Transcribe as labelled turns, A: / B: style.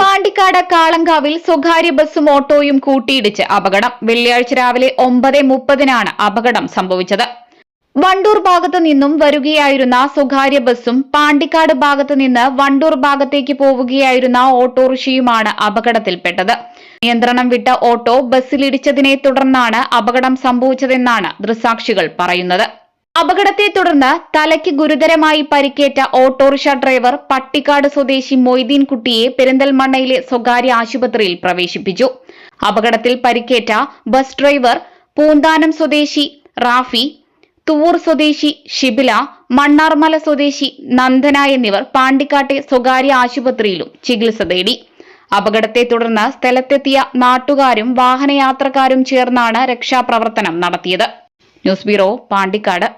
A: പാണ്ടിക്കാട് കാളങ്കാവിൽ സ്വകാര്യ ബസ്സും ഓട്ടോയും കൂട്ടിയിടിച്ച് അപകടം. വെള്ളിയാഴ്ച രാവിലെ ഒമ്പത് മുപ്പതിനാണ് അപകടം സംഭവിച്ചത്. വണ്ടൂർ ഭാഗത്തു നിന്നും വരികയായിരുന്ന സ്വകാര്യ ബസ്സും പാണ്ടിക്കാട് ഭാഗത്തു നിന്ന് വണ്ടൂർ ഭാഗത്തേക്ക് പോവുകയായിരുന്ന ഓട്ടോറിക്ഷയുമാണ് അപകടത്തിൽപ്പെട്ടത്. നിയന്ത്രണം വിട്ട ഓട്ടോ ബസ്സിലിടിച്ചതിനെ തുടർന്നാണ് അപകടം സംഭവിച്ചതെന്നാണ് ദൃസാക്ഷികൾ പറയുന്നത്. അപകടത്തെ തുടർന്ന് തലയ്ക്ക് ഗുരുതരമായി പരിക്കേറ്റ ഓട്ടോറിക്ഷ ഡ്രൈവർ പട്ടിക്കാട് സ്വദേശി മൊയ്തീൻ കുട്ടിയെ പെരിന്തൽമണ്ണയിലെ സ്വകാര്യ ആശുപത്രിയിൽ പ്രവേശിപ്പിച്ചു. അപകടത്തിൽ പരിക്കേറ്റ ബസ് ഡ്രൈവർ പൂന്താനം സ്വദേശി റാഫി തുവൂർ സ്വദേശി ഷിബില മണ്ണാർമല സ്വദേശി നന്ദന എന്നിവർ പാണ്ടിക്കാട്ടെ സ്വകാര്യ ആശുപത്രിയിലും ചികിത്സ തേടി. അപകടത്തെ തുടർന്ന് സ്ഥലത്തെത്തിയ നാട്ടുകാരും വാഹനയാത്രക്കാരും ചേർന്നാണ് രക്ഷാപ്രവർത്തനം നടത്തിയത്. News bureau Pandikkad.